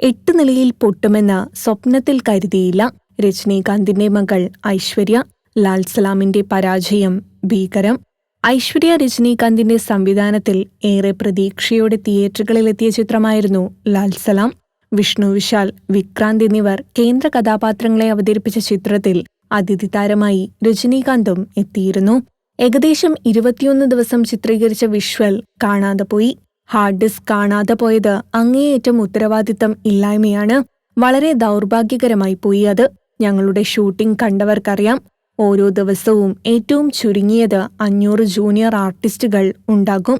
എട്ട് നിലയിൽ പൊട്ടുമെന്ന് സ്വപ്നത്തിൽ കരുതിയില്ല രജനീകാന്തിന്റെ മകൾ ഐശ്വര്യ. ലാൽ സലാമിന്റെ പരാജയം ഭീകരം. ഐശ്വര്യ രജനീകാന്തിന്റെ സംവിധാനത്തിൽ ഏറെ പ്രതീക്ഷയോടെ തിയേറ്ററുകളിലെത്തിയ ചിത്രമായിരുന്നു ലാൽ സലാം. വിഷ്ണു വിശാൽ വിക്രാന്ത് എന്നിവർ കേന്ദ്ര കഥാപാത്രങ്ങളെ അവതരിപ്പിച്ച ചിത്രത്തിൽ അതിഥി താരമായി രജനീകാന്തും എത്തിയിരുന്നു. ഏകദേശം ഇരുപത്തിയൊന്ന് ദിവസം ചിത്രീകരിച്ച വിഷ്വൽ കാണാതെ പോയി. ഹാർഡ് ഡിസ്ക് കാണാതെ പോയത് അങ്ങേയറ്റം ഉത്തരവാദിത്തം ഇല്ലായ്മയാണ്. വളരെ ദൗർഭാഗ്യകരമായി പോയി അത്. ഞങ്ങളുടെ ഷൂട്ടിംഗ് കണ്ടവർക്കറിയാം. ഓരോ ദിവസവും ഏറ്റവും ചുരുങ്ങിയത് അഞ്ഞൂറ് ജൂനിയർ ആർട്ടിസ്റ്റുകൾ ഉണ്ടാകും.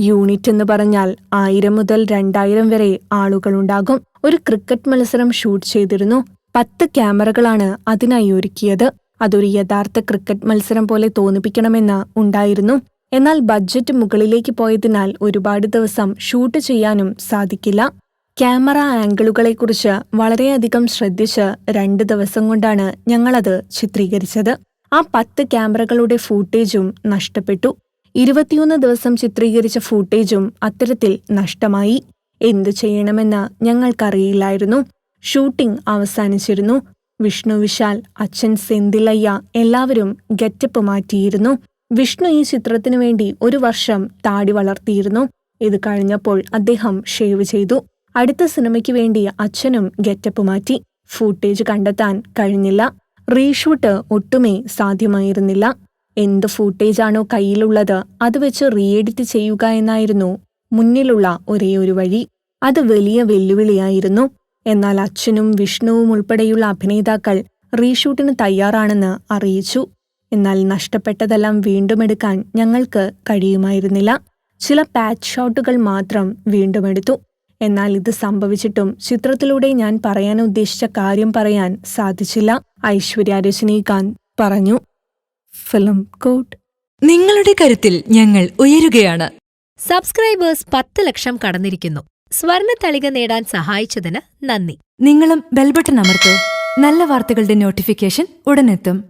യൂണിറ്റ് എന്ന് പറഞ്ഞാൽ ആയിരം മുതൽ രണ്ടായിരം വരെ ആളുകളുണ്ടാകും ഒരു ക്രിക്കറ്റ് മത്സരം ഷൂട്ട് ചെയ്തിരുന്നു. പത്ത് ക്യാമറകളാണ് അതിനായി ഒരുക്കിയത്. അതൊരു യഥാർത്ഥ ക്രിക്കറ്റ് മത്സരം പോലെ തോന്നിപ്പിക്കണമെന്ന് ഉണ്ടായിരുന്നു. എന്നാൽ ബഡ്ജറ്റ് മുകളിലേക്ക് പോയതിനാൽ ഒരുപാട് ദിവസം ഷൂട്ട് ചെയ്യാനും സാധിക്കില്ല. ക്യാമറ ആംഗിളുകളെക്കുറിച്ച് വളരെയധികം ശ്രദ്ധിച്ച് രണ്ട് ദിവസം കൊണ്ടാണ് ഞങ്ങളത് ചിത്രീകരിച്ചത്. ആ പത്ത് ക്യാമറകളുടെ ഫൂട്ടേജും നഷ്ടപ്പെട്ടു. ഇരുപത്തിയൊന്ന് ദിവസം ചിത്രീകരിച്ച ഫൂട്ടേജും അത്തരത്തിൽ നഷ്ടമായി. എന്തു ചെയ്യണമെന്ന് ഞങ്ങൾക്കറിയില്ലായിരുന്നു. ഷൂട്ടിംഗ് അവസാനിച്ചിരുന്നു. വിഷ്ണു വിശാൽ അച്ഛൻ സെന്തിലയ്യ എല്ലാവരും ഗെറ്റപ്പ് മാറ്റിയിരുന്നു. വിഷ്ണു ഈ ചിത്രത്തിനു വേണ്ടി ഒരു വർഷം താടി വളർത്തിയിരുന്നു. ഇത് കഴിഞ്ഞപ്പോൾ അദ്ദേഹം ഷേവ് ചെയ്തു. അടുത്ത സിനിമയ്ക്ക് വേണ്ടി അച്ഛനും ഗെറ്റപ്പ് മാറ്റി. ഫൂട്ടേജ് കണ്ടെത്താൻ കഴിഞ്ഞില്ല. റീഷൂട്ട് ഒട്ടുമേ സാധ്യമായിരുന്നില്ല. എന്ത് ഫൂട്ടേജാണോ കയ്യിലുള്ളത് അത് വെച്ച് റീഎഡിറ്റ് ചെയ്യുക എന്നായിരുന്നു മുന്നിലുള്ള ഒരേ ഒരു വഴി. അത് വലിയ വെല്ലുവിളിയായിരുന്നു. എന്നാൽ അച്ഛനും വിഷ്ണുവും ഉൾപ്പെടെയുള്ള അഭിനേതാക്കൾ റീഷൂട്ടിന് തയ്യാറാണെന്ന് അറിയിച്ചു. എന്നാൽ നഷ്ടപ്പെട്ടതെല്ലാം വീണ്ടും എടുക്കാൻ ഞങ്ങൾക്ക് കഴിയുമായിരുന്നില്ല. ചില പാച്ച് ഷോട്ടുകൾ മാത്രം വീണ്ടും എടുത്തു എന്നാൽ ഇത് സംഭവിച്ചിട്ടും ചിത്രത്തിലൂടെ ഞാൻ പറയാൻ ഉദ്ദേശിച്ച കാര്യം പറയാൻ സാധിച്ചില്ല ഐശ്വര്യ രജനീകാന്ത് പറഞ്ഞു. ഫിലിം കോട്ട്. നിങ്ങളുടെ കരുത്തിൽ ഞങ്ങൾ ഉയരുകയാണ്. സബ്സ്ക്രൈബേഴ്സ് പത്ത് ലക്ഷം കടന്നിരിക്കുന്നു. സ്വർണ തളിക നേടാൻ സഹായിച്ചതിന് നന്ദി. നിങ്ങളും ബെൽബട്ടൺ അമർത്തോ. നല്ല വാർത്തകളുടെ നോട്ടിഫിക്കേഷൻ ഉടനെത്തും.